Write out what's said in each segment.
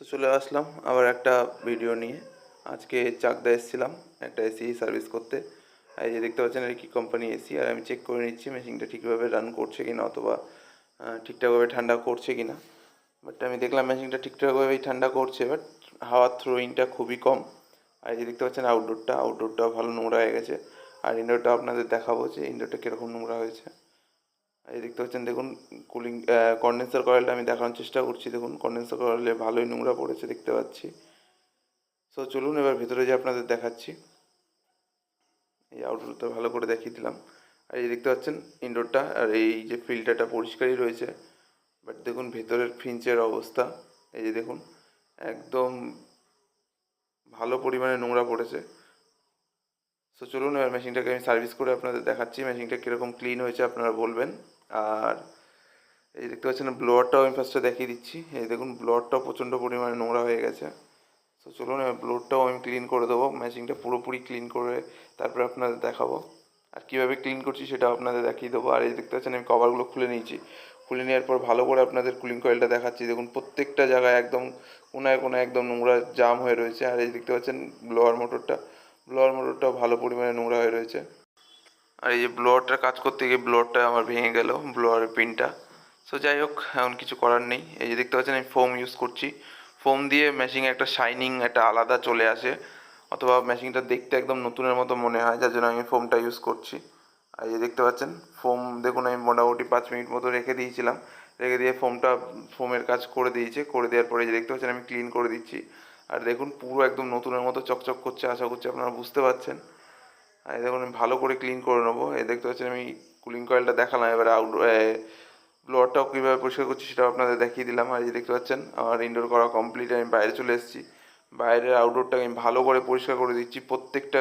তো চলে আসলাম আবার একটা ভিডিও নিয়ে। আজকে চাকদা এসেছিলাম, একটা এসি সার্ভিস করতে। আর এই যে দেখতে পাচ্ছেন এটা কি কোম্পানি এসি আর আমি চেক করে নিচ্ছি মেশিনটা ঠিকভাবে রান করছে কি না অথবা ঠিকঠাকভাবে ঠান্ডা করছে কি না বাট আমি দেখলাম মেশিনটা ঠিকঠাকভাবেই ঠান্ডা করছে বাট হাওয়ার থ্রোয়িংটা খুবই কম। আর যে দেখতে পাচ্ছেন আউটডোরটা আউটডোরটাও ভালো নোংরা হয়ে গেছে। আর ইনডোরটা আপনাদের দেখাবো যে ইনডোরটা কীরকম নোংরা হয়েছে। এই দেখতে পাচ্ছেন, দেখুন কুলিং কন্ডেন্সার কয়েলটা আমি দেখানোর চেষ্টা করছি, দেখুন কন্ডেন্সার কয়েলে ভালোই নোংরা পড়েছে দেখতে পাচ্ছি। সো চলুন এবার ভেতরে যে আপনাদের দেখাচ্ছি। এই আউটডোরটা ভালো করে দেখিয়ে দিলাম। আর এই দেখতে পাচ্ছেন ইনডোরটা আর এই যে ফিল্টারটা পরিষ্কারই রয়েছে। বাট দেখুন, ভেতরের ফিঞ্চের অবস্থা, এই যে দেখুন, একদম ভালো পরিমাণে নোংরা পড়েছে। সো চলুন এবার মেশিনটাকে আমি সার্ভিস করে আপনাদের দেখাচ্ছি। মেশিনটা কীরকম ক্লিন হয়েছে আপনারা বলবেন। আর এই দেখতে পাচ্ছেন ব্লোয়ারটাও আমি ফার্স্টে দেখিয়ে দিচ্ছি। এই দেখুন ব্লোয়ারটাও প্রচণ্ড পরিমাণে নোংরা হয়ে গেছে। তো চলুন ব্লোয়ারটাও আমি ক্লিন করে দেবো। মেশিনটা পুরোপুরি ক্লিন করে তারপরে আপনাদের দেখাবো। আর কীভাবে ক্লিন করছি সেটা আপনাদের দেখিয়ে দেবো। আর এই দেখতে পাচ্ছেন, আমি কভারগুলো খুলে নিয়েছি। খুলে নেওয়ার পর ভালো করে আপনাদের কুলিং কয়েলটা দেখাচ্ছি। দেখুন, প্রত্যেকটা জায়গায় একদম কোনায় কোনায় একদম নোংরা জাম হয়ে রয়েছে। আর এই দেখতে পাচ্ছেন ব্লোয়ার মোটরটা ব্লোয়ার মোটরটাও ভালো পরিমাণে নোংরা হয়ে রয়েছে। আর এই যে ব্লোয়ারটার কাজ করতে গিয়ে ব্লোয়ারটা আমার ভেঙে গেল ব্লোয়ারের পিনটা সো যাই হোক এমন কিছু করার নেই। এই যে দেখতে পাচ্ছেন, আমি ফোম ইউজ করছি। ফোম দিয়ে মেশিনে একটা শাইনিং একটা আলাদা চলে আসে। অথবা মেশিনটা দেখতে একদম নতুনের মতো মনে হয়, যার জন্য আমি ফোমটা ইউজ করছি। আর এই যে দেখতে পাচ্ছেন ফোম দেখুন, আমি মোটামুটি পাঁচ মিনিট মতো রেখে দিয়েছিলাম। রেখে দিয়ে ফোমটা ফোমের কাজ করে দিয়েছে। করে দেওয়ার পরে যে দেখতে পাচ্ছেন, আমি ক্লিন করে দিচ্ছি। আর দেখুন, পুরো একদম নতুনের মতো চকচক করছে, আশা করছি আপনারা বুঝতে পারছেন। এই দেখুন, আমি ভালো করে ক্লিন করে নেব। এই দেখতে পাচ্ছেন, আমি কুলিং কয়েলটা দেখালাম। এবার আউট ব্লোয়ারটাও কীভাবে পরিষ্কার করছি সেটাও আপনাদের দেখিয়ে দিলাম। আর এই দেখতে পাচ্ছেন, আমার ইনডোর করা কমপ্লিট আমি বাইরে চলে এসেছি। বাইরের আউটডোরটাকে আমি ভালো করে পরিষ্কার করে দিচ্ছি। প্রত্যেকটা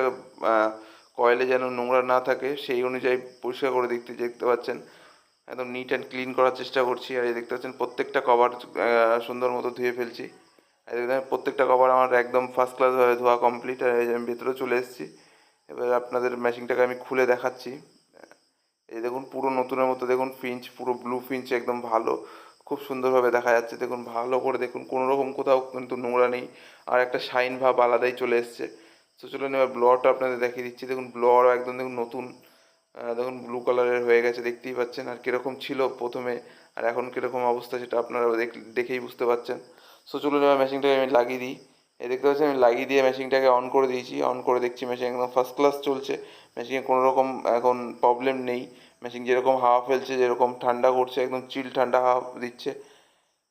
কয়েলে যেন নোংরা না থাকে, সেই অনুযায়ী পরিষ্কার করে দেখতে দেখতে পাচ্ছেন। একদম নিট অ্যান্ড ক্লিন করার চেষ্টা করছি। আর এই দেখতে পাচ্ছেন, প্রত্যেকটা কভার সুন্দর মতো ধুয়ে ফেলছি। আর প্রত্যেকটা কভার আমার একদম ফার্স্ট ক্লাসভাবে ধোয়া কমপ্লিট আর আমি ভেতরে চলে এসেছি। এবার আপনাদের মেশিনটাকে আমি খুলে দেখাচ্ছি। এই দেখুন, পুরো নতুনের মতো দেখুন ফিঞ্চ পুরো ব্লু ফিঞ্চ একদম ভালো। খুব সুন্দরভাবে দেখা যাচ্ছে, দেখুন, ভালো করে দেখুন কোনো রকম কোথাও কিন্তু নোংরা নেই। আর একটা শাইন ভাব আলাদাই চলে এসছে। তো চলুন এবার ব্লোয়ারটা আপনাদের দেখিয়ে দিচ্ছি। দেখুন ব্লোয়ারও একদম দেখুন নতুন। দেখুন ব্লু কালারের হয়ে গেছে, দেখতেই পাচ্ছেন। আর কীরকম ছিল প্রথমে, আর এখন কীরকম অবস্থা সেটা আপনারা দেখ- দেখেই বুঝতে পারছেন। সো চলুন এবার মেশিনটাকে আমি লাগিয়ে দিই। এই দেখতে পাচ্ছেন, আমি লাগিয়ে দিয়ে মেশিনটাকে অন করে দিয়েছি। অন করে দেখছি মেশিন একদম ফার্স্ট ক্লাস চলছে। মেশিনে কোনো রকম এখন প্রবলেম নেই। মেশিন যেরকম হাওয়া ফেলছে, যেরকম ঠান্ডা করছে, একদম চিল ঠান্ডা হাওয়া দিচ্ছে।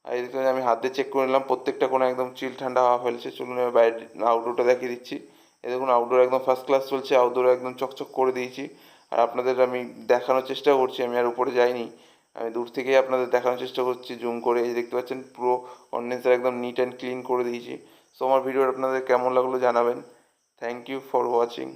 আর এই দেখতে আমি হাত দিয়ে চেক করে নিলাম, প্রত্যেকটা কোনো একদম চিল ঠান্ডা হাওয়া ফেলছে। চলুন এবার বাইরে আউটডোরটা দেখিয়ে দিচ্ছি। এ দেখুন আউটডোর একদম ফার্স্ট ক্লাস চলছে আউটডোর একদম চকচক করে দিয়েছি। আর আপনাদের আমি দেখানোর চেষ্টা করছি, আমি আর উপরে যাইনি। আমি দূর থেকেই আপনাদের দেখানোর চেষ্টা করছি জুম করে। এই দেখতে পাচ্ছেন, পুরো কন্ডেন্সার একদম নিট অ্যান্ড ক্লিন করে দিয়েছি। সো আমার ভিডিও আপনাদের কেমন লাগল জানাবেন। Thank you for watching